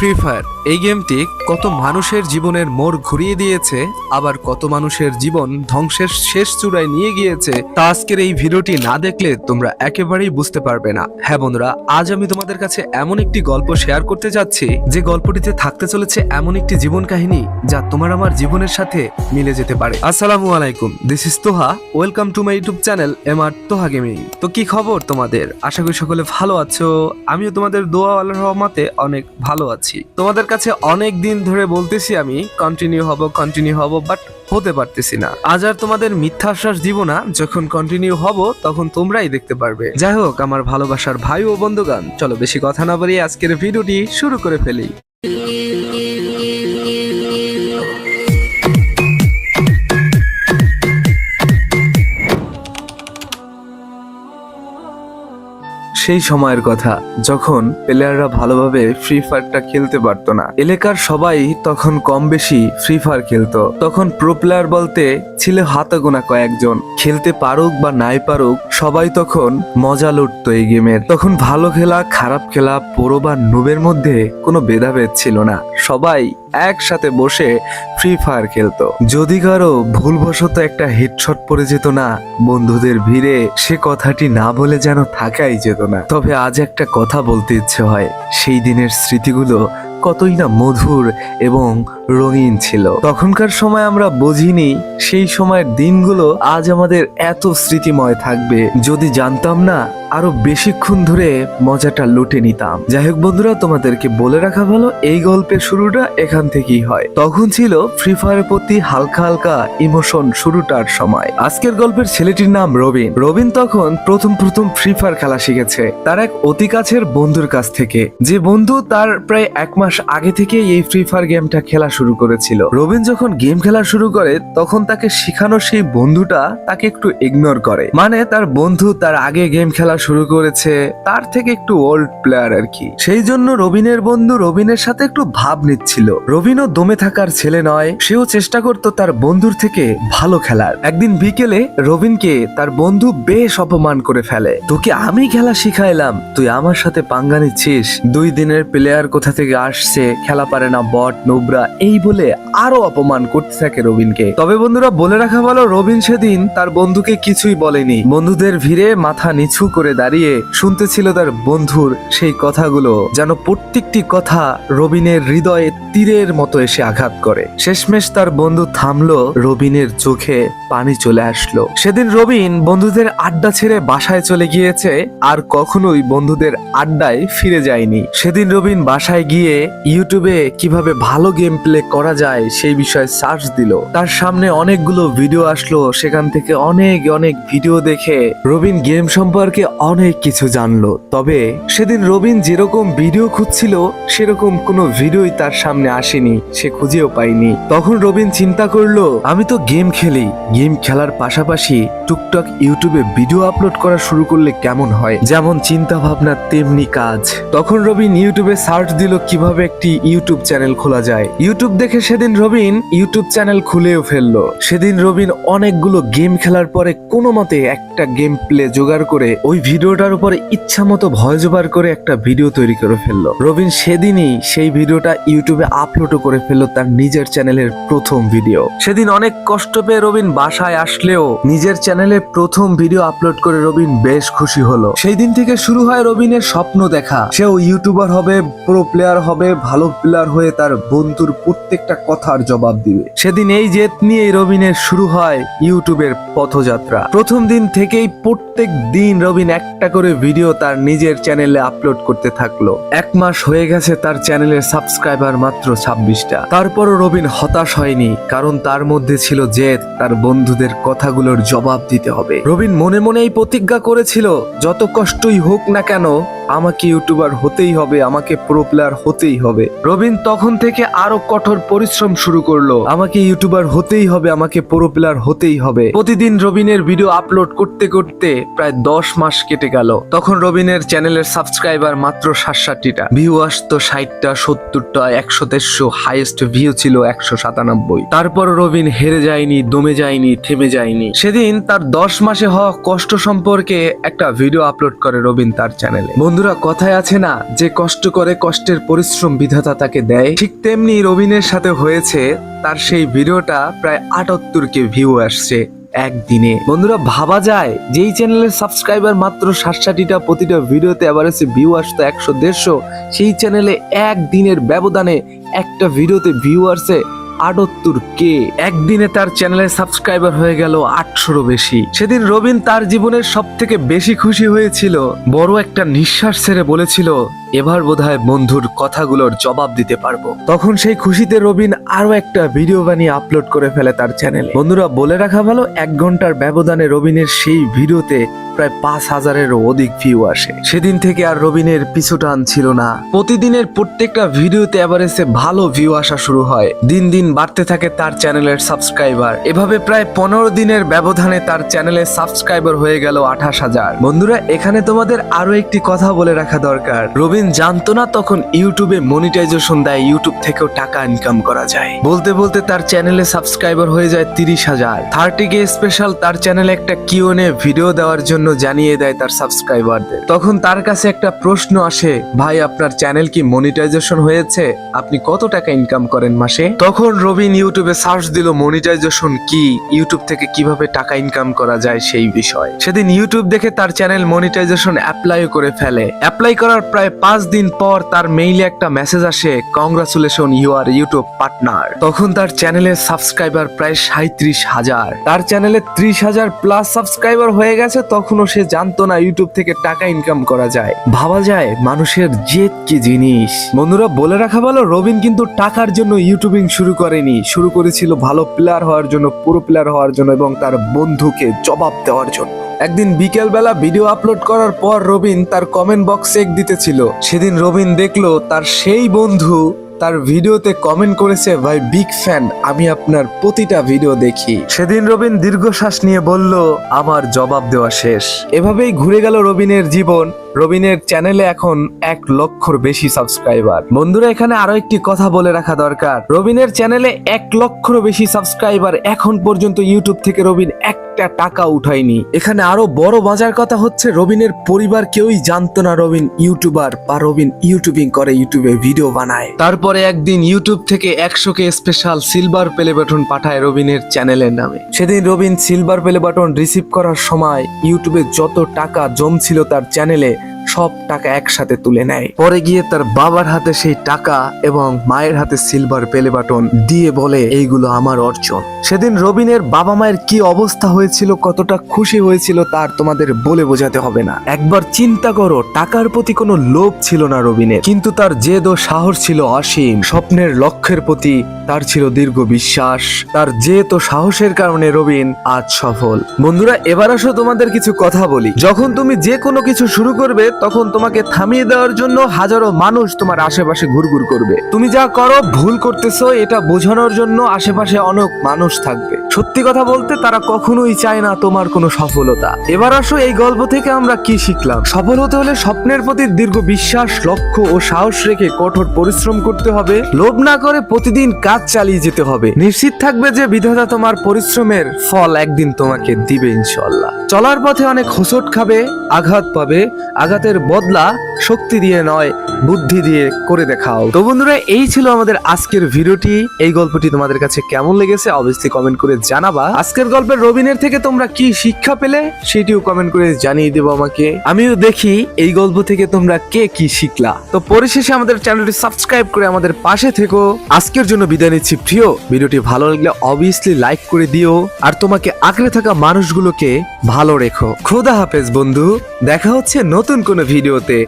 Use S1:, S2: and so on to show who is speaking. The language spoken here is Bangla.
S1: ফ্রি ফায়ার এই গেমটি কত মানুষের জীবনের মোড় ঘুরিয়ে দিয়েছে, আবার কত মানুষের জীবন ধ্বংসের শেষ চূড়ায় নিয়ে গিয়েছে, তা আজকের এই ভিডিওটি না দেখলে তোমরা একেবারেই বুঝতে পারবে না। হ্যাঁ বন্ধুরা, আজ আমি তোমাদের কাছে এমন একটি গল্প শেয়ার করতে যাচ্ছি, যে গল্পটিতে থাকতে চলেছে এমন একটি জীবন কাহিনী, যা তোমার আমার জীবনের সাথে মিলে যেতে পারে। আসসালামু আলাইকুম this is Toha welcome to my YouTube channel M R Toha gaming তো কি খবর তোমাদের? আশা করি সকলে ভালো আছো, আমিও তোমাদের দোয়া আল্লাহর রহমতে অনেক ভালো আছি। তোমাদের কাছে অনেক দিন ধরে বলতেছি আমি কন্টিনিউ হব কন্টিনিউ হব বাট হতে পারতেছি না। আজ আর তোমাদের মিথ্যা আশ্বাস দিব না, যখন কন্টিনিউ হব, তখন তোমরাই দেখতে পারবে। যাই হোক, আমার ভালোবাসার ভাই ও বন্ধুগান চলো বেশি কথা না বলি আজকের ভিডিওটি শুরু করে ফেলি। সেই সময়ের কথা, যখন প্লেয়াররা ভালোভাবে ফ্রি ফায়ারটা খেলতে পারতো না। এলাকার সবাই তখন কম বেশি ফ্রি ফায়ার খেলতো। তখন প্রো প্লেয়ার বলতে ছিল হাতে গোনা কয়েকজন। খেলতে পারুক বা নাই পারুক সবাই তখন মজা লুটতো এই গেমের তখন ভালো খেলা, খারাপ খেলা, পুরো বা নুবের মধ্যে কোনো ভেদাভেদ ছিল না। সবাই একসাথে বসে ফ্রি ফায়ার খেলতো। যদি কারও ভুলবশত একটা হেডশট পড়ে যেত না, বন্ধুদের ভিড়ে সে কথাটি না বলে যেন থাকাই যেত না। তবে আজ একটা কথা বলতে ইচ্ছে হয়। সেই দিনের স্মৃতিগুলো কতই না মধুর এবং রঙিন ছিল। তখনকার সময় আমরা বুঝিনি, সেই সময়ের দিনগুলো আজ আমাদের এত স্মৃতিময় থাকবে। যদি জানতাম না আরও বেশিক্ষণ ধরে মজাটা লুটে নিতাম। যাই হোক বন্ধুরা, তোমাদেরকে বলে রাখা ভালো, এই গল্পের শুরুটা এখান থেকেই হয়। তখন ছিল ফ্রি ফায়ারের প্রতি হালকা হালকা ইমোশন শুরুটার সময়। আজকের গল্পের ছেলেটির নাম রবিন। রবিন তখন প্রথম প্রথম ফ্রি ফায়ার খেলা শিখেছে। তার এক অতি কাছের বন্ধুর কাছ থেকে। যে বন্ধু তার প্রায় এক মাস আগে থেকে এই ফ্রি ফায়ার গেমটা খেলা শুরু করেছিল। রবিন যখন গেম খেলা শুরু করে, তখন তাকে শিখানো সেই বন্ধুটা তাকে একটু ইগনোর করে। মানে তার বন্ধু তার আগে গেম খেলা শুরু করেছে তার থেকে একটু ওল্ড প্লেয়ার আর কি। সেই জন্য রবিনের বন্ধু রবিনের সাথে একটু ভাব নিচ্ছিল। রবিনও দমে থাকার ছেলে নয়, সেও চেষ্টা করত তার বন্ধুর থেকে ভালো খেলার। একদিন বিকেলে রবিনকে তার বন্ধু বেশ অপমান করে ফেলে। তোকে আমি খেলা শিখাইলাম, তুই আমার সাথে পাঙ্গা নিচ্ছিস? দুই দিনের প্লেয়ার কোথা থেকে আসছে? খেলা পারে না বট, নোবরা, এই বলে আরও অপমান করতে থাকে রবিনকে। তবে বন্ধুরা বলে রাখা ভালো, রবিন সেদিন তার বন্ধুকে কিছুই বলেনি। বন্ধুদের ভিড়ে মাথা নিচু করে দাঁড়িয়ে শুনতেছিল তার বন্ধুর সেই কথাগুলো, যেন প্রত্যেকটি কথা রবিনের হৃদয়ে তীরের মতো এসে আঘাত করে। শেষমেশ তার বন্ধু থামলো, রবিনের চোখে পানি চলে আসলো। সেদিন রবিন বন্ধুদের আড্ডা ছেড়ে বাসায় চলে গিয়েছে, আর কখনোই বন্ধুদের আড্ডায় ফিরে যায়নি। সেদিন রবিন বাসায় গিয়ে ইউটিউবে কীভাবে ভালো গেম প্লে করা যায় সেই বিষয়ে সার্চ দিল। তার সামনে অনেকগুলো ভিডিও আসলো, সেখান থেকে অনেক অনেক ভিডিও দেখে রবিন গেম সম্পর্কে অনেক কিছু জানলো, তবে সেদিন রবিন যেরকম ভিডিও খুঁজছিল, সেরকম কোনো ভিডিওই তার সামনে আসেনি, সে খুঁজেও পায়নি। তখন রবিন চিন্তা করল, আমি তো গেম খেলি। গেম খেলার পাশাপাশি টুকটাক ইউটিউবে ভিডিও আপলোড করা শুরু করলে কেমন হয়? যেমন চিন্তা ভাবনা তেমনি কাজ। তখন রবিন ইউটিউবে সার্চ দিল কীভাবে একটি ইউটিউব চ্যানেল খোলা যায়। ইউটিউব দেখে সেদিন রবিন ইউটিউব চ্যানেল খুলেও ফেলল। সেদিন রবিন অনেকগুলো গেম খেলার পরে কোনো মতে একটা গেম প্লে জোগাড় করে ওই ভিডিওটার উপরে ইচ্ছা মতো ভয় জোগাড় করে একটা ভিডিও তৈরি করে ফেলল। রবিন সেদিনই সেই ভিডিওটা ইউটিউবে আপলোডও করে ফেলল তার নিজের চ্যানেলের প্রথম ভিডিও। সেদিন অনেক কষ্ট পেয়ে রবিন বাসায় আসলেও নিজের চ্যানেলে প্রথম ভিডিও আপলোড করে রবিন বেশ খুশি হলো। সেই দিন থেকে শুরু হয় রবিনের স্বপ্ন দেখা। সেও ইউটিউবার হবে প্রো প্লেয়ার হবে, ভালো প্লেয়ার হয়ে তার বন্ধুর প্রত্যেকটা কথার জবাব দিবে। সেদিন এই জেদ নিয়ে রবিনের শুরু হয় ইউটিউবের পথযাত্রা। প্রথম দিন থেকেই প্রত্যেক দিন রবিন একটা করে ভিডিও তার নিজের চ্যানেলে আপলোড করতে থাকল। এক মাস হয়ে গেছে তার চ্যানেলের সাবস্ক্রাইবার মাত্র ছাব্বিশটা। তারপরও রবিন হতাশ হয়নি, কারণ তার মধ্যে ছিল জেদ, তার বন্ধুদের কথাগুলোর জবাব দিতে হবে। রবিন মনে মনেই প্রতিজ্ঞা করেছিল, যত কষ্টই হোক না কেন, আমাকে ইউটিউবার হতেই হবে, আমাকে প্রো প্লেয়ার হতেই হবে। রবিন তখন থেকে আরও কঠোর পরিশ্রম শুরু করল, আমাকে ইউটিউবার হতেই হবে, আমাকে প্রো প্লেয়ার হতেই হবে। প্রতিদিন রবিনের ভিডিও আপলোড করতে করতে প্রায় দশ মাস কেটে গেল। তখন রবিনের চ্যানেলের সাবস্ক্রাইবার মাত্র সাতষট্টিটা। ভিউ আসতো ষাটটা, সত্তরটা, একশো দেড়শো হাইয়েস্ট ভিউ ছিল একশো সাতানব্বই। তারপর রবিন হেরে যায়নি, দমে যায়নি, থেমে যায়নি। সেদিন তার দশ মাসে হওয়া কষ্ট সম্পর্কে একটা ভিডিও আপলোড করে রবিন তার চ্যানেলে বন্ধুরা, কথায় আছে না, যে কষ্ট করে কষ্টের পরিশ্রম বিধাতা তাকে দেয়, ঠিক তেমনি রবিনের সাথে হয়েছে, তার সেই ভিডিওটা প্রায় আটাত্তর কে ভিউ আসছে। একদিনে। বন্ধুরা, ভাবা যায় যেই চ্যানেলের সাবস্ক্রাইবার মাত্র ষাটষাটিটা প্রতিটা ভিডিওতে অ্যাভারেজে ভিউ আসতো একশো দেড়শো। সেই চ্যানেলে একদিনের ব্যবধানে একটা ভিডিওতে ভিউ আসছে আটাত্তর কে। একদিনে তার চ্যানেলের সাবস্ক্রাইবার হয়ে গেল আটশোরও বেশি। সেদিন রবিন তার জীবনের সব থেকে বেশি খুশি হয়েছিল। বড় একটা নিঃশ্বাস ছেড়ে বলেছিল, এবার বোধহয় বন্ধুর কথাগুলোর জবাব দিতে পারব। তখন সেই খুশিতে রবিন আরও একটা ভিডিও বানিয়ে আপলোড করে ফেলে তার চ্যানেলে বন্ধুরা, বলে রাখা ভালো, এক ঘণ্টার ব্যবধানে রবিনের সেই ভিডিওতে প্রায় পাঁচ হাজারেরও অধিক ভিউ আসে। সেদিন থেকে আর রবিনের পিছু টান ছিল না। প্রতিদিনের প্রত্যেকটা ভিডিওতে এভারেজে ভালো ভিউ আসা শুরু হয়। দিন দিন বাড়তে থাকে তার চ্যানেলের সাবস্ক্রাইবার। এভাবে প্রায় পনেরো দিনের ব্যবধানে তার চ্যানেলের সাবস্ক্রাইবার হয়ে গেল আঠাশ হাজার। বন্ধুরা, এখানে তোমাদের আরও একটি কথা বলে রাখা দরকার। রবিন জানতো না তখন ইউটিউবে মনিটাইজেশন দেয়, ইউটিউব থেকেও টাকা ইনকাম করা যায়। বলতে বলতে তার চ্যানেলে সাবস্ক্রাইবার হয়ে যায় তিরিশ হাজার। থার্টি কে স্পেশাল তার চ্যানেলে একটা কিউনে ভিডিও দেওয়ার জন্য জানিয়ে দেয় তার সাবস্ক্রাইবারদের। তখন তার কাছে একটা প্রশ্ন আসে, ভাই, আপনার চ্যানেল কি মনিটাইজেশন হয়েছে? আপনি কত টাকা ইনকাম করেন মাসে? তখন রবিন ইউটিউবে সার্চ দিল মনিটাইজেশন কি, ইউটিউব থেকে কীভাবে টাকা ইনকাম করা যায় সেই বিষয়। সেদিন ইউটিউব দেখে তার চ্যানেল মনিটাইজেশন অ্যাপ্লাই করে ফেলে। অ্যাপ্লাই করার প্রায় পাঁচ দিন পর তার মেইলে একটা মেসেজ আসে, congratulation, you are YouTube partner. তখন তার চ্যানেলের সাবস্ক্রাইবার প্রায় সাঁত্রিশ হাজার। তার চ্যানেলে ত্রিশ হাজার প্লাস সাবস্ক্রাইবার হয়ে গেছে, তখনও সে জানতো না ইউটিউব থেকে টাকা ইনকাম করা যায়। ভাবা যায় মানুষের জেদ কি জিনিস। বন্ধুরা, বলে রাখা ভালো, রবিন কিন্তু টাকার জন্য ইউটিউবিং শুরু করেনি শুরু করেছিল ভালো প্লেয়ার হওয়ার জন্য পুরো প্লেয়ার হওয়ার জন্য এবং তার বন্ধুকে জবাব দেওয়ার জন্য। একদিন বিকেলবেলা ভিডিও আপলোড করার পর রবিন তার কমেন্ট বক্স চেক দিতেছিল। সেদিন রবিন দেখল তার সেই বন্ধু তার ভিডিওতে কমেন্ট করেছে, ভাই বিগ ফ্যান আমি আপনার প্রতিটা ভিডিও দেখি। সেদিন রবিন দীর্ঘশ্বাস নিয়ে বলল, আমার জবাব দেওয়া শেষ। এভাবেই ঘুরে গেল রবিনের জীবন। রবিনের চ্যানেলে এখন এক লক্ষর বেশি সাবস্ক্রাইবার। বন্ধুরা, এখানে আরও একটি কথা বলে রাখা দরকার। রবিনের চ্যানেলে এক লক্ষর বেশি সাবস্ক্রাইবার এখন পর্যন্ত ইউটিউব থেকে রবিন একটা টাকা উঠায়নি। এখানে আরও বড় বাজার কথা হচ্ছে, রবিনের পরিবার কেউই জানতো না রবিন ইউটিউবার বা রবিন ইউটিউবিং করে, ইউটিউবে ভিডিও বানায়। তারপরে একদিন ইউটিউব থেকে একশো K special silver play button পাঠায় রবিনের চ্যানেলের নামে। সেদিন Robin silver play button receive করার সময় ইউটিউবে যত টাকা জমছিল তার চ্যানেলে সব টাকা একসাথে তুলে নেয়। পরে গিয়ে তার বাবার হাতে সেই টাকা এবং মায়ের হাতে সিলভার পেলে বাটন দিয়ে বলে, এইগুলো আমার অর্জন। সেদিন রবিনের বাবা মায়ের কি অবস্থা হয়েছিল, কতটা খুশি হয়েছিল তার তোমাদের বলে বোঝাতে হবে না। একবার চিন্তা করো, টাকার প্রতি কোনো লোভ ছিল না রবিনের। কিন্তু তার জেদ ও সাহস ছিল অসীম। স্বপ্নের লক্ষ্যের প্রতি তার ছিল দীর্ঘ বিশ্বাস। তার জেদ ও সাহসের কারণে রবিন আজ সফল। বন্ধুরা, এবার আসো তোমাদের কিছু কথা বলি। যখন তুমি যে কোনো কিছু শুরু করবে তখন তোমাকে থামিয়ে দেওয়ার জন্য হাজারো মানুষ তোমার আশেপাশে ঘুরঘুর করবে। তুমি যা করো, ভুল করতেছো, এটা বোঝানোর জন্য আশেপাশে অনেক মানুষ থাকবে। সত্যি কথা বলতে তারা কখনোই চায় না তোমার কোনো সফলতা। এবার আসো এই গল্প থেকে আমরা কি শিখলাম। সফল হতে হলে স্বপ্নের প্রতি দীর্ঘ বিশ্বাস, লক্ষ্য ও সাহস রেখে কঠোর পরিশ্রম করতে হবে। লোভ না করে প্রতিদিন কাজ চালিয়ে যেতে হবে। নিশ্চিত থাকবে যে বিধাতা তোমার পরিশ্রমের ফল একদিন তোমাকে দিবে ইনশাল্লাহ চলার পথে অনেক হোঁচট খাবে, আঘাত পাবে, আঘাতের বদলা শক্তি দিয়ে নয়, বুদ্ধি দিয়ে করে দেখাও। তো বন্ধুরা, এই ছিল আমাদের আজকের ভিডিওটি। এই গল্পটি তোমাদের কাছে কেমন লেগেছে, অবশ্যই কমেন্ট করে জানাবা আজকের গল্পের রবিনের থেকে তোমরা কি শিক্ষা পেলে সেটিও কমেন্ট করে জানিয়ে দেবো আমাকে। আমিও দেখি এই গল্প থেকে তোমরা কে কি শিখলা। তো পরিশেষে আমাদের চ্যানেলটি সাবস্ক্রাইব করে আমাদের পাশে থেকো। আজকের জন্য বিদায় নিচ্ছি প্রিয়। ভিডিওটি ভালো লাগলে অবভিয়াসলি লাইক করে দিও। আর তোমাকে আঁকড়ে থাকা মানুষগুলোকে ভালো রেখো। খোদা হাফেজ বন্ধু। দেখা হচ্ছে নতুন কোনো ভিডিওতে।